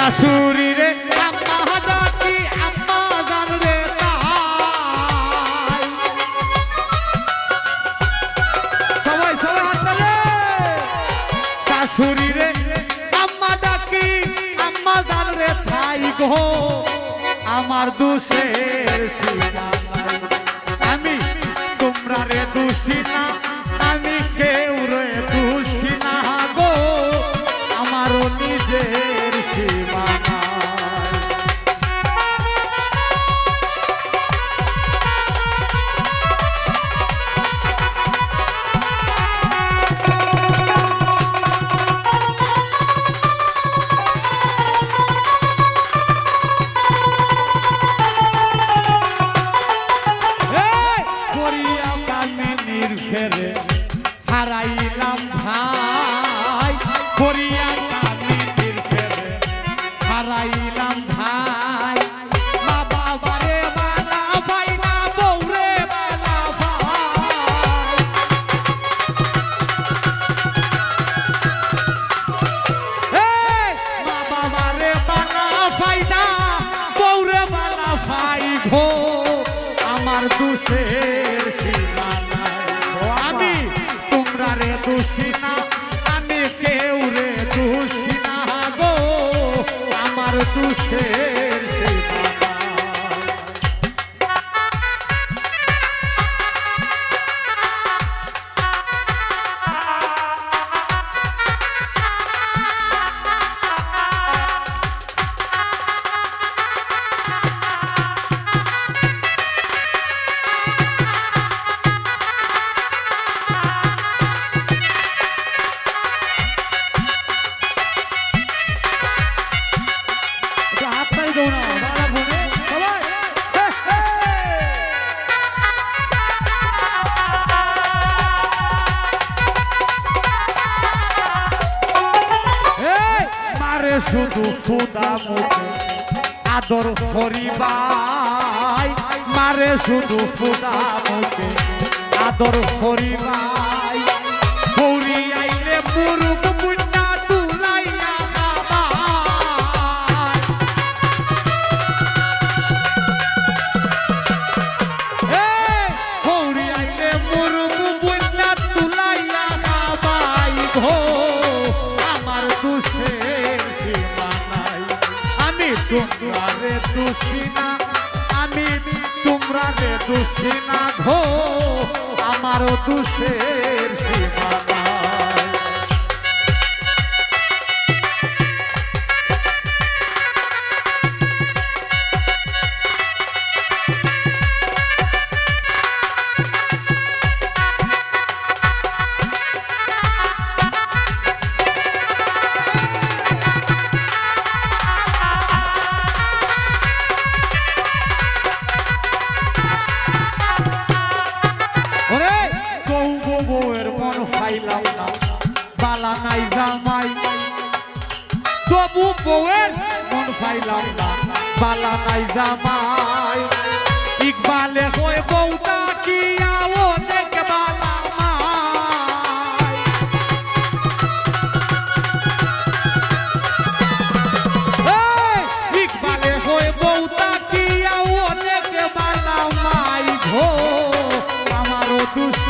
শাশুড়ি রে আম্মা ডাকি আম্মা জান রে সবাই সবাই হাত তালে। শাশুড়ি রে আম্মা ডাকি আম্মা জান রে তাই গো। আমার দুষের ফেরে হারাইলাম ভাই। করিয়া কামিনীর ফেরে হারাইলাম ভাই। মা বাবারে বালা ভাই না বৌরে বালা ভাই। এই, মা বালা ভাই না বৌরে বালা ভাই ঘো আমার আমি তোমরা না আমি কেউ রে দোষী না গো আমার দুষের শুধু ফুদা মুখে আদর করিবাই। মারে শুধু ফুদা মুখে আদর করিবাই। তোমরা আমি তোমরা রে ঘো আমারও দুষের নাই জামাই। তবু বউয়ের মন ফাইলাম না। বালা নাই জামাই। ইকবালে কয় বউটা কি অনেক বালা ইকবালে কয় বউটা কি দুষের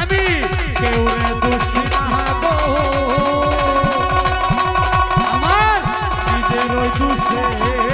আমি কেউ দোষী মাহাবো আমার নিজের দোষে।